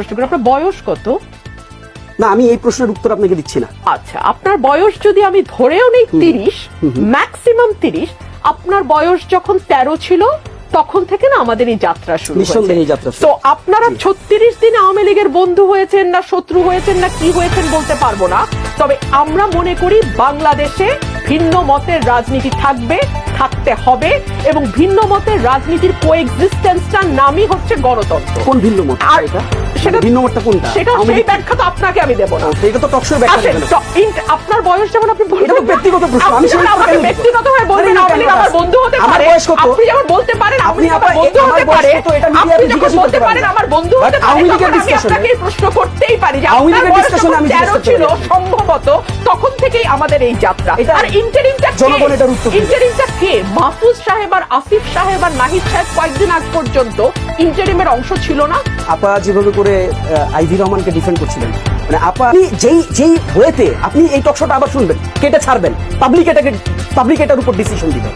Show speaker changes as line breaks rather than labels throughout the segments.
প্রশ্ন করি। আপনার বয়স কত?
না আমি এই প্রশ্নের উত্তর আপনাকে দিচ্ছি না।
আচ্ছা আপনার বয়স যদি আমি ধরেও নেই তিরিশ ম্যাক্সিমাম তিরিশ আপনার বয়স যখন তেরো ছিল তখন থেকে না আমাদের এই যাত্রা শুরু
নিঃসন্দেহে এই যাত্রা
তো আপনারা ছত্রিশ দিন আওয়ামী লীগের বন্ধু হয়েছেন না শত্রু হয়েছেন না কি হয়েছেন বলতে পারব না। তবে আমরা মনে করি বাংলাদেশে ভিন্ন মতের রাজনীতি থাকবে থাকতে হবে এবং ভিন্ন মতের রাজনীতির কোএক্সিস্টেন্সটার নামই হচ্ছে গণতন্ত্র।
কোন ভিন্ন মত?
আর
এটা
সেটা
ভিন্ন মতটা কোনটা?
সেটা সেই ব্যাখ্যা তো আপনাকে আমি দেবো না।
ও, তো টকশোর ব্যাখ্যা
আপনার বয়স যেমন আপনি
এটা তো ব্যক্তিগত প্রশ্ন, আমি
আপনি
কেন দিব?
ব্যক্তিগত হয়ে বলবেন
আরে না,
আওয়ামী আমার বন্ধু হতে পারে? আপনি যেমন বলতে পারেন আপনি
আপনি
আমার বন্ধু হতে পারে? আপনি যখন বলতে পারেন। আমার বন্ধু হতে পারে আমি আপনাকে প্রশ্ন করতেই পারি যে আপনার বয়স
আমি
তেরো ছিল সম্ভবত তখন থেকেই আমাদের এই যাত্রা। আর ইন্টারিমটা
জনগণ এটার উত্তর
ইন্টারিমটা কে? মাহফুজ সাহেব আর আসিফ সাহেব আর নাহিদ সাহেব কয়েকদিন আগ পর্যন্ত ইন্টারিমের অংশ ছিল না।
আপা যেভাবে করে আইভি রহমানকে ডিফেন্ড করছিলেন। মানে আপা, আপনি যেই যেই ওয়েতে আপনি এই টকশোটা আবার শুনবেন, কেটে ছাড়বেন। পাবলিক এটাকে পাবলিক এটার উপর ডিসিশন দিবে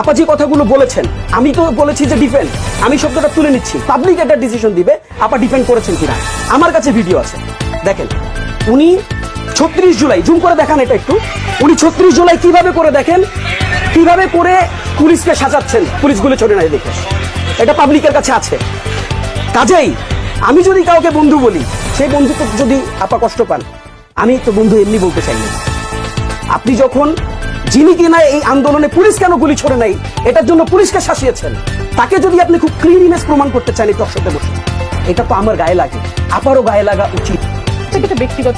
আপা যে কথাগুলো বলেছেন, আমি তো বলেছি যে ডিফেন্ড আমি শব্দটা তুলে নিচ্ছি। পাবলিক এটা ডিসিশন দিবে, আপা ডিফেন্ড করেছেন কিনা। আমার কাছে ভিডিও আছে। দেখেন, উনি ছত্রিশ জুলাই জুম করে দেখান এটা একটু। উনি ছত্রিশ জুলাই কীভাবে করে দেখেন? কীভাবে করে পুলিশকে সাজাচ্ছেন? পুলিশগুলো চলে নাই দেখে এটা পাবলিকের কাছে আছে। কাজেই আমি যদি কাউকে বন্ধু বলি, সেই বন্ধুত্ব যদি আপা কষ্ট পান, আমি তো বন্ধু এমনি বলতে চাই না। আপনি যখন যিনি কিনা এই আন্দোলনে পুলিশ কেন গুলি ছড়ে নাই, এটার জন্য পুলিশকে শাসিয়েছেন, তাকে যদি আপনি খুব ক্লিন ইমেজ প্রমাণ করতে চান এই দর্শকতে বসে এটা তো আমার গায়ে লাগে। আপারও গায়ে লাগা উচিত।
ব্যক্তিগত